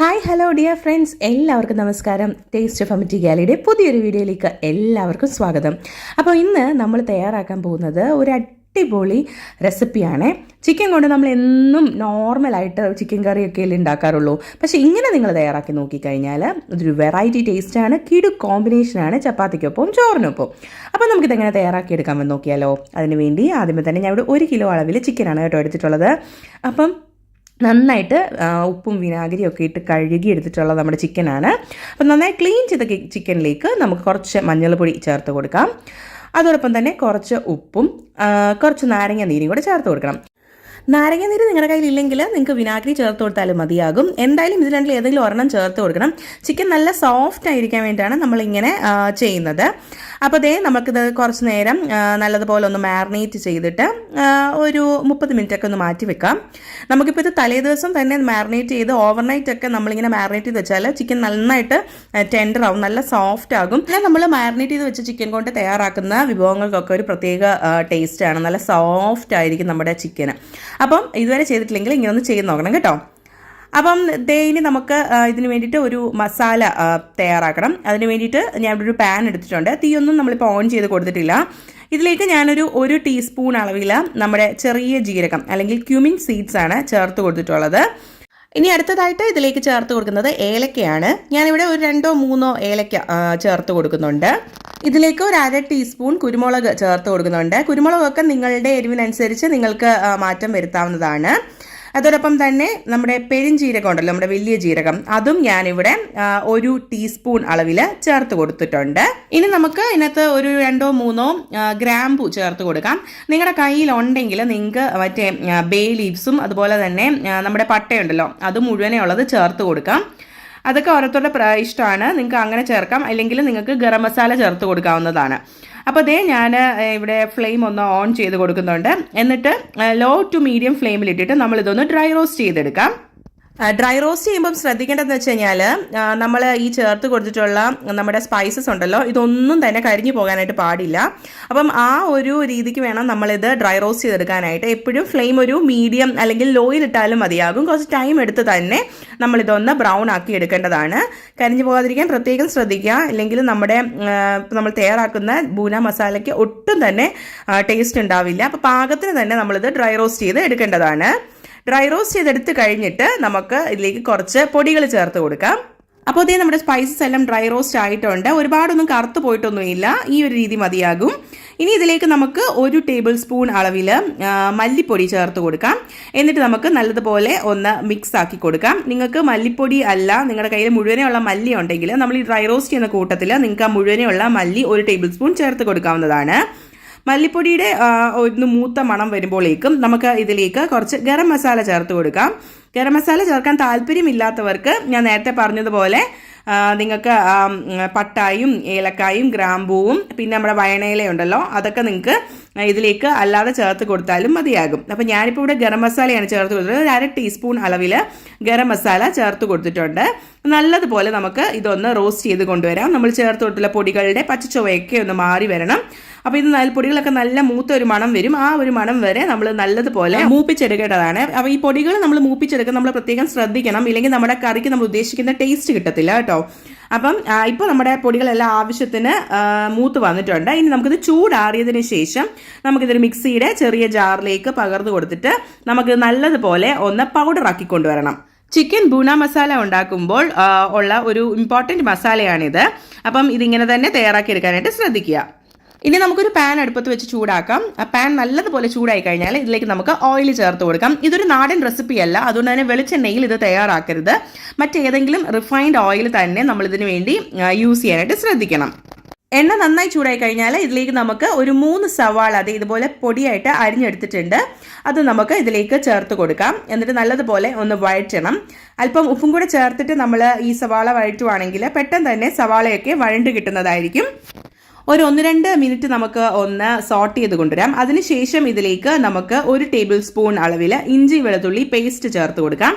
Hi hello dear friends എല്ലാവർക്കും നമസ്കാരം. Taste of Amity പുതിയൊരു വീഡിയോയിലേക്ക് എല്ലാവർക്കും സ്വാഗതം. അപ്പോൾ ഇന്ന് നമ്മൾ തയ്യാറാക്കാൻ പോകുന്നത് ഒരു അടിപൊളി റെസിപ്പിയാണ് ചിക്കൻ കൊണ്ട് നമ്മൾ എന്നും നോർമലായിട്ട് ചിക്കൻ കറിയൊക്കെ അല്ലേ ഉണ്ടാക്കാറുള്ളൂ. പക്ഷേ ഇങ്ങനെ നിങ്ങൾ തയ്യാറാക്കി നോക്കിക്കഴിഞ്ഞാൽ ഇതൊരു വെറൈറ്റി ടേസ്റ്റാണ് കിടു കോമ്പിനേഷനാണ് ചപ്പാത്തിക്കൊപ്പം ചോറിനൊപ്പം. അപ്പോൾ നമുക്കിത് എങ്ങനെ തയ്യാറാക്കിയെടുക്കാമെന്ന് നോക്കിയാലോ. അതിനുവേണ്ടി ആദ്യമേ തന്നെ ഞാൻ ഇവിടെ ഒരു കിലോ അളവിൽ ചിക്കനാണ് കേട്ടോ എടുത്തിട്ടുള്ളത്. അപ്പം നന്നായിട്ട് ഉപ്പും വിനാഗിരിയും ഒക്കെ ഇട്ട് കഴുകി എടുത്തിട്ടുള്ള നമ്മുടെ ചിക്കനാണ്. അപ്പം നന്നായി ക്ലീൻ ചെയ്ത ചിക്കനിലേക്ക് നമുക്ക് കുറച്ച് മഞ്ഞൾപ്പൊടി ചേർത്ത് കൊടുക്കാം. അതോടൊപ്പം തന്നെ കുറച്ച് ഉപ്പും കുറച്ച് നാരങ്ങ നീരും കൂടെ ചേർത്ത് കൊടുക്കണം. നാരങ്ങ നീര് നിങ്ങളുടെ കയ്യിൽ ഇല്ലെങ്കിൽ നിങ്ങൾക്ക് വിനാഗിരി ചേർത്ത് കൊടുത്താലും മതിയാകും. എന്തായാലും ഇതിൽ രണ്ടിൽ ഏതെങ്കിലും ഒരെണ്ണം ചേർത്ത് കൊടുക്കണം. ചിക്കൻ നല്ല സോഫ്റ്റ് ആയിരിക്കാൻ വേണ്ടിയിട്ടാണ് നമ്മളിങ്ങനെ ചെയ്യുന്നത്. അപ്പോൾ ദേ നമുക്കിത് കുറച്ച് നേരം നല്ലതുപോലെ ഒന്ന് മാറിനേറ്റ് ചെയ്തിട്ട് ഒരു മുപ്പത് മിനിറ്റ് ഒക്കെ ഒന്ന് മാറ്റി വെക്കാം. നമുക്കിപ്പോൾ ഇത് തലേ ദിവസം തന്നെ മാറിനേറ്റ് ചെയ്ത് ഓവർനൈറ്റ് ഒക്കെ നമ്മളിങ്ങനെ മാറിനേറ്റ് ചെയ്ത് വെച്ചാൽ ചിക്കൻ നന്നായിട്ട് ടെൻഡർ ആവും നല്ല സോഫ്റ്റ് ആകും. പിന്നെ നമ്മൾ മാറിനേറ്റ് ചെയ്ത് വെച്ച ചിക്കൻ കൊണ്ട് തയ്യാറാക്കുന്ന വിഭവങ്ങൾക്കൊക്കെ ഒരു പ്രത്യേക ടേസ്റ്റ് ആണ്. നല്ല സോഫ്റ്റ് ആയിരിക്കും നമ്മുടെ ചിക്കൻ അപ്പം ഇതുവരെ ചെയ്തിട്ടില്ലെങ്കിൽ ഇങ്ങനെ ഒന്ന് ചെയ്ത് നോക്കണം കേട്ടോ. അപ്പം ദേ ഇനി നമുക്ക് ഇതിന് വേണ്ടിയിട്ട് ഒരു മസാല തയ്യാറാക്കണം. അതിന് വേണ്ടിയിട്ട് ഞാൻ ഇവിടെ ഒരു പാൻ എടുത്തിട്ടുണ്ട്. തീയൊന്നും നമ്മളിപ്പോൾ ഓൺ ചെയ്ത് കൊടുത്തിട്ടില്ല. ഇതിലേക്ക് ഞാനൊരു ഒരു ടീസ്പൂൺ അളവിൽ നമ്മുടെ ചെറിയ ജീരകം അല്ലെങ്കിൽ ക്യൂമിൻ സീഡ്സ് ആണ് ചേർത്ത് കൊടുത്തിട്ടുള്ളത്. ഇനി അടുത്തതായിട്ട് ഇതിലേക്ക് ചേർത്ത് കൊടുക്കുന്നത് ഏലക്കയാണ്. ഞാനിവിടെ ഒരു രണ്ടോ മൂന്നോ ഏലക്ക ചേർത്ത് കൊടുക്കുന്നുണ്ട്. ഇതിലേക്ക് ഒരു അര ടീസ്പൂൺ കുരുമുളക് ചേർത്ത് കൊടുക്കുന്നുണ്ട്. കുരുമുളകൊക്കെ നിങ്ങളുടെ എരിവിനനുസരിച്ച് നിങ്ങൾക്ക് മാറ്റം വരുത്താവുന്നതാണ്. അതോടൊപ്പം തന്നെ നമ്മുടെ പെരുംജീരകം ഉണ്ടല്ലോ നമ്മുടെ വലിയ ജീരകം. അതും ഞാനിവിടെ ഒരു ടീസ്പൂൺ അളവിൽ ചേർത്ത് കൊടുത്തിട്ടുണ്ട്. ഇനി നമുക്ക് ഇതിനകത്ത് ഒരു രണ്ടോ മൂന്നോ ഗ്രാമ്പു ചേർത്ത് കൊടുക്കാം. നിങ്ങളുടെ കയ്യിൽ ഉണ്ടെങ്കിൽ നിങ്ങൾക്ക് മറ്റേ ബേ ലീവ്സും അതുപോലെ തന്നെ നമ്മുടെ പട്ടയുണ്ടല്ലോ അത് മുഴുവനേ ഉള്ളത് ചേർത്ത് കൊടുക്കാം. അതൊക്കെ ഓരോരുത്തരുടെ ഇഷ്ടമാണ്. നിങ്ങൾക്ക് അങ്ങനെ ചേർക്കാം. അല്ലെങ്കിൽ നിങ്ങൾക്ക് ഗരം മസാല ചേർത്ത് കൊടുക്കാവുന്നതാണ്. അപ്പോൾ അതേ ഞാൻ ഇവിടെ ഫ്ലെയിം ഒന്ന് ഓൺ ചെയ്ത് കൊടുക്കുന്നുണ്ട്. എന്നിട്ട് ലോ ടു മീഡിയം ഫ്ലെയിമിലിട്ടിട്ട് നമ്മളിതൊന്ന് ഡ്രൈ റോസ്റ്റ് ചെയ്തെടുക്കാം. ഡ്രൈ റോസ്റ്റ് ചെയ്യുമ്പം ശ്രദ്ധിക്കേണ്ടതെന്ന് വെച്ച് കഴിഞ്ഞാൽ നമ്മൾ ഈ ചേർത്ത് കൊടുത്തിട്ടുള്ള നമ്മുടെ സ്പൈസസ് ഉണ്ടല്ലോ ഇതൊന്നും തന്നെ കരിഞ്ഞു പോകാനായിട്ട് പാടില്ല. അപ്പം ആ ഒരു രീതിക്ക് വേണം നമ്മളിത് ഡ്രൈ റോസ്റ്റ് ചെയ്തെടുക്കാനായിട്ട്. എപ്പോഴും ഫ്ലെയിം ഒരു മീഡിയം അല്ലെങ്കിൽ ലോയിൽ ഇട്ടാലും മതിയാകും. കുറച്ച് ടൈം എടുത്ത് തന്നെ നമ്മളിതൊന്ന് ബ്രൗൺ ആക്കി എടുക്കേണ്ടതാണ്. കരിഞ്ഞു പോകാതിരിക്കാൻ പ്രത്യേകം ശ്രദ്ധിക്കുക. അല്ലെങ്കിൽ നമ്മുടെ നമ്മൾ തയ്യാറാക്കുന്ന ബൂന മസാലയ്ക്ക് ഒട്ടും തന്നെ ടേസ്റ്റ് ഉണ്ടാവില്ല. അപ്പോൾ പാകത്തിന് തന്നെ നമ്മളിത് ഡ്രൈ റോസ്റ്റ് ചെയ്ത് എടുക്കേണ്ടതാണ്. ഡ്രൈ റോസ്റ്റ് ചെയ്തെടുത്ത് കഴിഞ്ഞിട്ട് നമുക്ക് ഇതിലേക്ക് കുറച്ച് പൊടികൾ ചേർത്ത് കൊടുക്കാം. അപ്പോൾ ഇതേ നമ്മുടെ സ്പൈസസ് എല്ലാം ഡ്രൈ റോസ്റ്റ് ആയിട്ടുണ്ട്. ഒരുപാടൊന്നും കറുത്ത് പോയിട്ടൊന്നുമില്ല. ഈ ഒരു രീതി മതിയാകും. ഇനി ഇതിലേക്ക് നമുക്ക് ഒരു ടേബിൾ സ്പൂൺ അളവിൽ മല്ലിപ്പൊടി ചേർത്ത് കൊടുക്കാം. എന്നിട്ട് നമുക്ക് നല്ലതുപോലെ ഒന്ന് മിക്സ് ആക്കി കൊടുക്കാം. നിങ്ങൾക്ക് മല്ലിപ്പൊടി അല്ല നിങ്ങളുടെ കയ്യിൽ മുഴുവനെയുള്ള മല്ലി ഉണ്ടെങ്കിൽ നമ്മൾ ഈ ഡ്രൈ റോസ്റ്റ് ചെയ്യുന്ന കൂട്ടത്തിൽ നിങ്ങൾക്ക് ആ മുഴുവനെയുള്ള മല്ലി ഒരു ടേബിൾ സ്പൂൺ ചേർത്ത് കൊടുക്കാവുന്നതാണ്. മല്ലിപ്പൊടിയുടെ ഒന്ന് മൂത്ത മണം വരുമ്പോഴേക്കും നമുക്ക് ഇതിലേക്ക് കുറച്ച് ഗരം മസാല ചേർത്ത് കൊടുക്കാം. ഗരം മസാല ചേർക്കാൻ താല്പര്യമില്ലാത്തവർക്ക് ഞാൻ നേരത്തെ പറഞ്ഞതുപോലെ നിങ്ങൾക്ക് പട്ടായും ഏലക്കായും ഗ്രാമ്പൂവും പിന്നെ നമ്മുടെ വയണയില ഉണ്ടല്ലോ അതൊക്കെ നിങ്ങൾക്ക് ഇതിലേക്ക് അല്ലാതെ ചേർത്ത് കൊടുത്താലും മതിയാകും. അപ്പം ഞാനിപ്പോൾ ഇവിടെ ഗരം മസാലയാണ് ചേർത്ത് കൊടുത്തത് ഒരു അര ടീസ്പൂൺ അളവിൽ ഗരം മസാല ചേർത്ത് കൊടുത്തിട്ടുണ്ട്. നല്ലതുപോലെ നമുക്ക് ഇതൊന്ന് റോസ്റ്റ് ചെയ്ത് കൊണ്ടുവരാം. നമ്മൾ ചേർത്ത് കൊടുത്തുള്ള പൊടികളുടെ പച്ചച്ചുവയൊക്കെ ഒന്ന് മാറി വരണം. അപ്പോൾ ഇത് നല്ല പൊടികളൊക്കെ നല്ല മൂത്ത ഒരു മണം വരും. ആ ഒരു മണം വരെ നമ്മൾ നല്ലതുപോലെ മൂപ്പിച്ചെടുക്കേണ്ടതാണ്. അപ്പോൾ ഈ പൊടികൾ നമ്മൾ മൂപ്പിച്ചെടുക്കാൻ നമ്മൾ പ്രത്യേകം ശ്രദ്ധിക്കണം. ഇല്ലെങ്കിൽ നമ്മുടെ കറിക്ക് നമ്മൾ ഉദ്ദേശിക്കുന്ന ടേസ്റ്റ് കിട്ടത്തില്ല കേട്ടോ. അപ്പം ഇപ്പോൾ നമ്മുടെ പൊടികളെല്ലാം ആവശ്യത്തിന് മൂത്ത് വന്നിട്ടുണ്ട്. ഇനി നമുക്കിത് ചൂടാറിയതിന് ശേഷം നമുക്കിതൊരു മിക്സിയുടെ ചെറിയ ജാറിലേക്ക് പകർന്നു കൊടുത്തിട്ട് നമുക്ക് നല്ലതുപോലെ ഒന്ന് പൗഡറാക്കി കൊണ്ടുവരണം. ചിക്കൻ ബൂന മസാല ഉണ്ടാക്കുമ്പോൾ ഉള്ള ഒരു ഇമ്പോർട്ടന്റ് മസാലയാണിത്. അപ്പം ഇതിങ്ങനെ തന്നെ തയ്യാറാക്കി എടുക്കാനായിട്ട് ശ്രദ്ധിക്കുക. ഇനി നമുക്കൊരു പാൻ അടുപ്പത്ത് വെച്ച് ചൂടാക്കാം. ആ പാൻ നല്ലതുപോലെ ചൂടായി കഴിഞ്ഞാൽ ഇതിലേക്ക് നമുക്ക് ഓയിൽ ചേർത്ത് കൊടുക്കാം. ഇതൊരു നാടൻ റെസിപ്പി അല്ല. അതുകൊണ്ട് തന്നെ വെളിച്ചെണ്ണയിൽ ഇത് തയ്യാറാക്കരുത്. മറ്റേതെങ്കിലും റിഫൈൻഡ് ഓയിൽ തന്നെ നമ്മൾ ഇതിനു വേണ്ടി യൂസ് ചെയ്യാനായിട്ട് ശ്രദ്ധിക്കണം. എണ്ണ നന്നായി ചൂടായി കഴിഞ്ഞാൽ ഇതിലേക്ക് നമുക്ക് ഒരു മൂന്ന് സവാള അത് ഇതുപോലെ പൊടിയായിട്ട് അരിഞ്ഞെടുത്തിട്ടുണ്ട്. അത് നമുക്ക് ഇതിലേക്ക് ചേർത്ത് കൊടുക്കാം. എന്നിട്ട് നല്ലതുപോലെ ഒന്ന് വഴറ്റണം. അല്പം ഉപ്പും കൂടെ ചേർത്തിട്ട് നമ്മൾ ഈ സവാള വഴറ്റുവാണെങ്കിൽ പെട്ടെന്ന് തന്നെ സവാളയൊക്കെ വഴണ്ട് കിട്ടുന്നതായിരിക്കും. ഒരു ഒന്ന് രണ്ട് മിനിറ്റ് നമുക്ക് ഒന്ന് സോട്ട് ചെയ്ത് കൊണ്ടുവരാം. അതിനുശേഷം ഇതിലേക്ക് നമുക്ക് ഒരു ടേബിൾ സ്പൂൺ അളവിൽ ഇഞ്ചി വെളുത്തുള്ളി പേസ്റ്റ് ചേർത്ത് കൊടുക്കാം.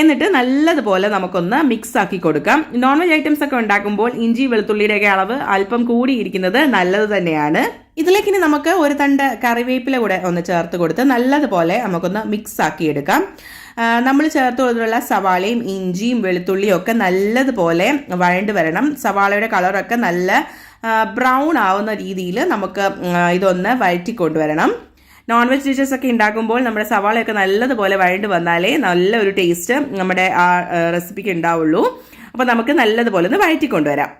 എന്നിട്ട് നല്ലതുപോലെ നമുക്കൊന്ന് മിക്സ് ആക്കി കൊടുക്കാം. നോൺ വെജ് ഐറ്റംസ് ഒക്കെ ഉണ്ടാക്കുമ്പോൾ ഇഞ്ചി വെളുത്തുള്ളിയുടെയൊക്കെ അളവ് അല്പം കൂടിയിരിക്കുന്നത് നല്ലത് തന്നെയാണ്. ഇതിലേക്ക് ഇനി നമുക്ക് ഒരു തണ്ട് കറിവേപ്പില കൂടെ ഒന്ന് ചേർത്ത് കൊടുത്ത് നല്ലതുപോലെ നമുക്കൊന്ന് മിക്സ് ആക്കി എടുക്കാം. നമ്മൾ ചേർത്ത് കൊടുത്തുള്ള സവാളയും ഇഞ്ചിയും വെളുത്തുള്ളിയും ഒക്കെ നല്ലതുപോലെ വഴണ്ട് വരണം. സവാളയുടെ കളറൊക്കെ നല്ല ബ്രൗൺ ആവുന്ന രീതിയിൽ നമുക്ക് ഇതൊന്ന് വഴറ്റി കൊണ്ടുവരണം നോൺ വെജ് ഡിഷസ് ഒക്കെ ഉണ്ടാക്കുമ്പോൾ നമ്മുടെ സവാളയൊക്കെ നല്ലതുപോലെ വഴണ്ട് വന്നാലേ നല്ലൊരു ടേസ്റ്റ് നമ്മുടെ ആ റെസിപ്പിക്ക് ഉണ്ടാവുള്ളൂ. അപ്പോൾ നമുക്ക് നല്ലതുപോലെ ഒന്ന് വഴറ്റി കൊണ്ടുവരാം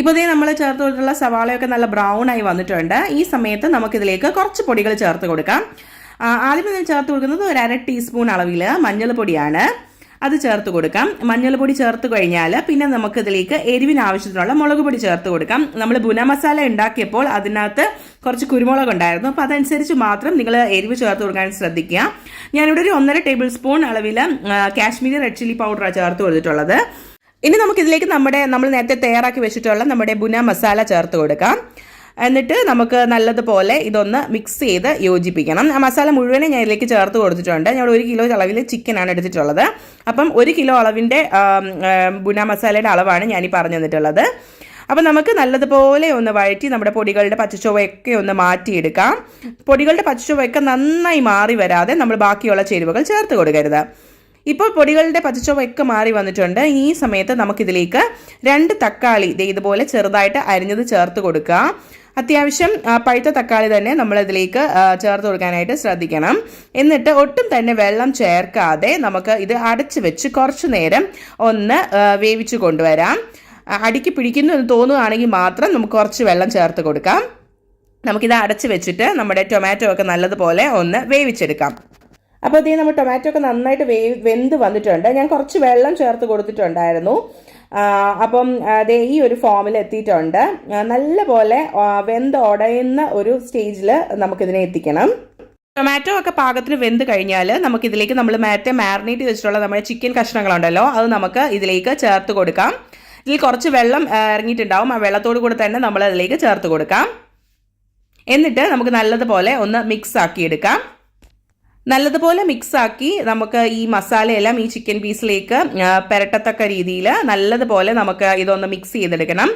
ഇപ്പോൾ ഇതേ നമ്മൾ ചേർത്ത് കൊടുത്തിട്ടുള്ള സവാളയൊക്കെ നല്ല ബ്രൗൺ ആയി വന്നിട്ടുണ്ട്. ഈ സമയത്ത് നമുക്കിതിലേക്ക് കുറച്ച് പൊടികൾ ചേർത്ത് കൊടുക്കാം. ആദ്യം ഇതിൽ ചേർത്ത് കൊടുക്കുന്നത് ഒരു അര ടീസ്പൂൺ അളവിൽ മഞ്ഞൾപ്പൊടിയാണ്. അത് ചേർത്ത് കൊടുക്കാം. മഞ്ഞൾപ്പൊടി ചേർത്ത് കഴിഞ്ഞാൽ പിന്നെ നമുക്ക് ഇതിലേക്ക് എരിവിന് ആവശ്യത്തിനുള്ള മുളക് പൊടി ചേർത്ത് കൊടുക്കാം. നമ്മൾ ബുന മസാല ഉണ്ടാക്കിയപ്പോൾ അതിനകത്ത് കുറച്ച് കുരുമുളക് ഉണ്ടായിരുന്നു. അപ്പോൾ അതനുസരിച്ച് മാത്രം നിങ്ങൾ എരിവ് ചേർത്ത് കൊടുക്കാൻ ശ്രദ്ധിക്കുക. ഞാനിവിടെ ഒരു ഒന്നര ടേബിൾ സ്പൂൺ അളവിൽ കാശ്മീരി റെഡ് ചില്ലി പൗഡറാണ് ചേർത്ത് കൊടുത്തിട്ടുള്ളത്. ഇനി നമുക്കിതിലേക്ക് നമ്മുടെ നമ്മൾ നേരത്തെ തയ്യാറാക്കി വെച്ചിട്ടുള്ള നമ്മുടെ ബുന മസാല ചേർത്ത് കൊടുക്കാം. എന്നിട്ട് നമുക്ക് നല്ലതുപോലെ ഇതൊന്ന് മിക്സ് ചെയ്ത് യോജിപ്പിക്കണം. ആ മസാല മുഴുവനും ഞാൻ ഇതിലേക്ക് ചേർത്ത് കൊടുത്തിട്ടുണ്ട്. ഞാൻ ഒരു കിലോ അളവിൽ ചിക്കനാണ് എടുത്തിട്ടുള്ളത്. അപ്പം ഒരു കിലോ അളവിന്റെ ബുന മസാലയുടെ അളവാണ് ഈ പറഞ്ഞു തന്നിട്ടുള്ളത്. അപ്പം നമുക്ക് നല്ലതുപോലെ ഒന്ന് വഴറ്റി നമ്മുടെ പൊടികളുടെ പച്ചച്ചുവയൊക്കെ ഒന്ന് മാറ്റിയെടുക്കാം. പൊടികളുടെ പച്ചച്ചുവയൊക്കെ നന്നായി മാറി വരാതെ നമ്മൾ ബാക്കിയുള്ള ചേരുവകൾ ചേർത്ത് കൊടുക്കരുത്. ഇപ്പോൾ പൊടികളുടെ പച്ചച്ചുവയൊക്കെ മാറി വന്നിട്ടുണ്ട്. ഈ സമയത്ത് നമുക്കിതിലേക്ക് രണ്ട് തക്കാളി ഇതേ ഇതുപോലെ ചെറുതായിട്ട് അരിഞ്ഞത് ചേർത്ത് കൊടുക്കുക അത്യാവശ്യം പഴുത്ത തക്കാളി തന്നെ നമ്മൾ ഇതിലേക്ക് ചേർത്ത് കൊടുക്കാനായിട്ട് ശ്രദ്ധിക്കണം. എന്നിട്ട് ഒട്ടും തന്നെ വെള്ളം ചേർക്കാതെ നമുക്ക് ഇത് അടച്ചു വെച്ച് കുറച്ചു നേരം ഒന്ന് വേവിച്ചു കൊണ്ടുവരാം. അടിക്ക് പിടിക്കുന്നു എന്ന് തോന്നുകയാണെങ്കിൽ മാത്രം നമുക്ക് കുറച്ച് വെള്ളം ചേർത്ത് കൊടുക്കാം. നമുക്കിത് അടച്ചു വെച്ചിട്ട് നമ്മുടെ ടൊമാറ്റോ ഒക്കെ നല്ലതുപോലെ ഒന്ന് വേവിച്ചെടുക്കാം. അപ്പോൾ ഇതേ നമ്മൾ ടൊമാറ്റോ ഒക്കെ നന്നായിട്ട് വേ വെന്ത് വന്നിട്ടുണ്ട്. ഞാൻ കുറച്ച് വെള്ളം ചേർത്ത് കൊടുത്തിട്ടുണ്ടായിരുന്നു. അപ്പം അതേ ഈ ഒരു ഫോമിൽ എത്തിയിട്ടുണ്ട്. നല്ലപോലെ വെന്ത് ഉടയുന്ന ഒരു സ്റ്റേജിൽ നമുക്കിതിനെ എത്തിക്കണം. ടൊമാറ്റോ ഒക്കെ പാകത്തിന് വെന്ത് കഴിഞ്ഞാൽ നമുക്കിതിലേക്ക് നമ്മൾ നേരത്തെ മാരിനേറ്റ് വെച്ചിട്ടുള്ള നമ്മുടെ ചിക്കൻ കഷ്ണങ്ങളുണ്ടല്ലോ അത് നമുക്ക് ഇതിലേക്ക് ചേർത്ത് കൊടുക്കാം. ഇതിൽ കുറച്ച് വെള്ളം ഇറങ്ങിയിട്ടുണ്ടാവും. ആ വെള്ളത്തോട് കൂടെ തന്നെ നമ്മൾ അതിലേക്ക് ചേർത്ത് കൊടുക്കാം. എന്നിട്ട് നമുക്ക് നല്ലതുപോലെ ഒന്ന് മിക്സ് ആക്കി എടുക്കാം നല്ലതുപോലെ മിക്സ് ആക്കി നമുക്ക് ഈ മസാലയെല്ലാം ഈ ചിക്കൻ പീസിലേക്ക് പുരട്ടത്തക്ക രീതിയിൽ നല്ലതുപോലെ നമുക്ക് ഇതൊന്ന് മിക്സ് ചെയ്തെടുക്കണം.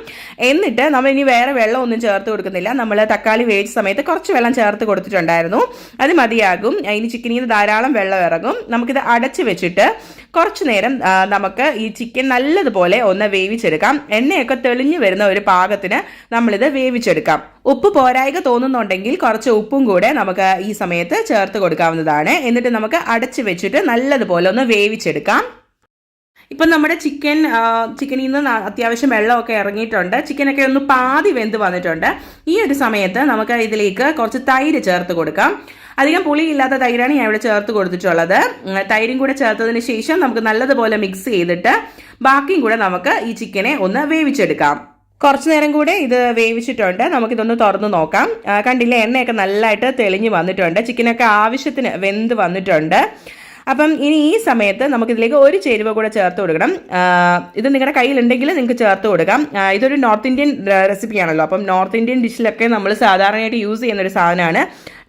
എന്നിട്ട് നമ്മൾ ഇനി വേറെ വെള്ളം ഒന്നും ചേർത്ത് കൊടുക്കുന്നില്ല. നമ്മൾ തക്കാളി വേവിച്ച സമയത്ത് കുറച്ച് വെള്ളം ചേർത്ത് കൊടുത്തിട്ടുണ്ടായിരുന്നു. അത് മതിയാകും. ഇനി ചിക്കനിൽ നിന്ന് ധാരാളം വെള്ളം ഇറങ്ങും. നമുക്കിത് അടച്ച് വെച്ചിട്ട് കുറച്ച് നേരം നമുക്ക് ഈ ചിക്കൻ നല്ലതുപോലെ ഒന്ന് വേവിച്ചെടുക്കാം. എണ്ണയൊക്കെ തെളിഞ്ഞു വരുന്ന ഒരു പാകത്തിന് നമ്മളിത് വേവിച്ചെടുക്കാം. ഉപ്പ് പോരായിക തോന്നുന്നുണ്ടെങ്കിൽ കുറച്ച് ഉപ്പും കൂടെ നമുക്ക് ഈ സമയത്ത് ചേർത്ത് കൊടുക്കാവുന്നതാണ്. എന്നിട്ട് നമുക്ക് അടച്ചു വെച്ചിട്ട് നല്ലതുപോലെ ഒന്ന് വേവിച്ചെടുക്കാം. ഇപ്പം നമ്മുടെ ചിക്കൻ ചിക്കനിൽ നിന്ന് അത്യാവശ്യം വെള്ളമൊക്കെ ഇറങ്ങിയിട്ടുണ്ട്. ചിക്കനൊക്കെ ഒന്ന് പാതി വെന്ത് വന്നിട്ടുണ്ട്. ഈ ഒരു സമയത്ത് നമുക്ക് ഇതിലേക്ക് കുറച്ച് തൈര് ചേർത്ത് കൊടുക്കാം. അധികം പുളി ഇല്ലാത്ത തൈരാണ് ഞാൻ ഇവിടെ ചേർത്ത് കൊടുത്തിട്ടുള്ളത്. തൈരും കൂടെ ചേർത്തതിന് ശേഷം നമുക്ക് നല്ലതുപോലെ മിക്സ് ചെയ്തിട്ട് ബാക്കിയും കൂടെ നമുക്ക് ഈ ചിക്കനെ ഒന്ന് വേവിച്ചെടുക്കാം. കുറച്ച് നേരം കൂടെ ഇത് വേവിച്ചിട്ടുണ്ട്. നമുക്കിതൊന്ന് തുറന്ന് നോക്കാം. കണ്ടില്ലേ എണ്ണയൊക്കെ നല്ലതായിട്ട് തെളിഞ്ഞ് വന്നിട്ടുണ്ട്. ചിക്കനൊക്കെ ആവശ്യത്തിന് വെന്ത് വന്നിട്ടുണ്ട്. അപ്പം ഇനി ഈ സമയത്ത് നമുക്കിതിലേക്ക് ഒരു ചേരുവ കൂടെ ചേർത്ത് കൊടുക്കണം. ഇത് നിങ്ങളുടെ കയ്യിലുണ്ടെങ്കിൽ നിങ്ങൾക്ക് ചേർത്ത് കൊടുക്കാം. ഇതൊരു നോർത്ത് ഇന്ത്യൻ റെസിപ്പിയാണല്ലോ. അപ്പം നോർത്ത് ഇന്ത്യൻ ഡിഷിലൊക്കെ നമ്മൾ സാധാരണയായിട്ട് യൂസ് ചെയ്യുന്ന ഒരു സാധനമാണ്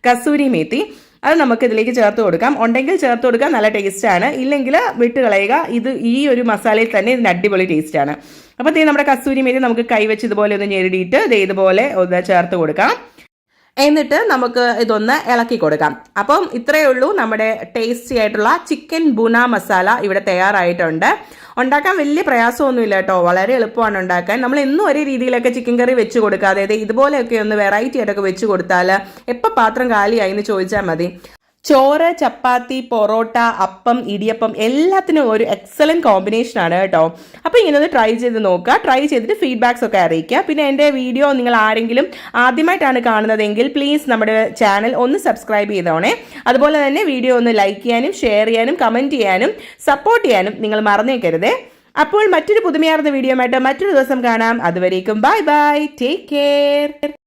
കസൂരി മേത്തി. അത് നമുക്ക് ഇതിലേക്ക് ചേർത്ത് കൊടുക്കാം. ഉണ്ടെങ്കിൽ ചേർത്ത് കൊടുക്കാം. നല്ല ടേസ്റ്റാണ് ഇല്ലെങ്കിൽ വിട്ട് കളയുക. ഇത് ഈ ഒരു മസാലയിൽ തന്നെ ഇതിന് അടിപൊളി ടേസ്റ്റാണ് അപ്പോൾ ദേ നമ്മുടെ കസ്തൂരി മേരി നമുക്ക് കൈവച്ച് ഇതുപോലെ ഒന്ന് ഞെരുടിയിട്ട് ദേ ഇതുപോലെ ഒന്ന് ചേർത്ത് കൊടുക്കാം. എന്നിട്ട് നമുക്ക് ഇതൊന്ന് ഇളക്കി കൊടുക്കാം. അപ്പം ഇത്രയേ ഉള്ളൂ നമ്മുടെ ടേസ്റ്റി ആയിട്ടുള്ള ചിക്കൻ ബുന മസാല ഇവിടെ തയ്യാറായിട്ടുണ്ട്. ഉണ്ടാക്കാൻ വലിയ പ്രയാസമൊന്നുമില്ല കേട്ടോ. വളരെ എളുപ്പമാണ് ഉണ്ടാക്കാൻ. നമ്മൾ എന്നും ഒരേ രീതിയിലൊക്കെ ചിക്കൻ കറി വെച്ച് കൊടുക്കാതെ അതായത് ഇതുപോലെയൊക്കെ ഒന്ന് വെറൈറ്റി ആയിട്ടൊക്കെ വെച്ച് കൊടുത്താൽ എപ്പോൾ പാത്രം കാലിയായി എന്ന് ചോദിച്ചാൽ മതി. ചോറ് ചപ്പാത്തി പൊറോട്ട അപ്പം ഇടിയപ്പം എല്ലാത്തിനും ഒരു എക്സലന്റ് കോമ്പിനേഷൻ ആണ് കേട്ടോ. അപ്പോൾ ഇങ്ങനെ ഒന്ന് ട്രൈ ചെയ്ത് നോക്കുക. ട്രൈ ചെയ്തിട്ട് ഫീഡ്ബാക്സ് ഒക്കെ അറിയിക്കുക. പിന്നെ എന്റെ വീഡിയോ നിങ്ങൾ ആരെങ്കിലും ആദ്യമായിട്ടാണ് കാണുന്നതെങ്കിൽ പ്ലീസ് നമ്മുടെ ചാനൽ ഒന്ന് സബ്സ്ക്രൈബ് ചെയ്തോണേ. അതുപോലെ തന്നെ വീഡിയോ ഒന്ന് ലൈക്ക് ചെയ്യാനും ഷെയർ ചെയ്യാനും കമന്റ് ചെയ്യാനും സപ്പോർട്ട് ചെയ്യാനും നിങ്ങൾ മറന്നേക്കരുതേ. അപ്പോൾ മറ്റൊരു പുതുമയാർന്ന വീഡിയോ ആയിട്ട് മറ്റൊരു ദിവസം കാണാം. അതുവരേക്കും ബൈ ബൈ ടേക്ക് കെയർ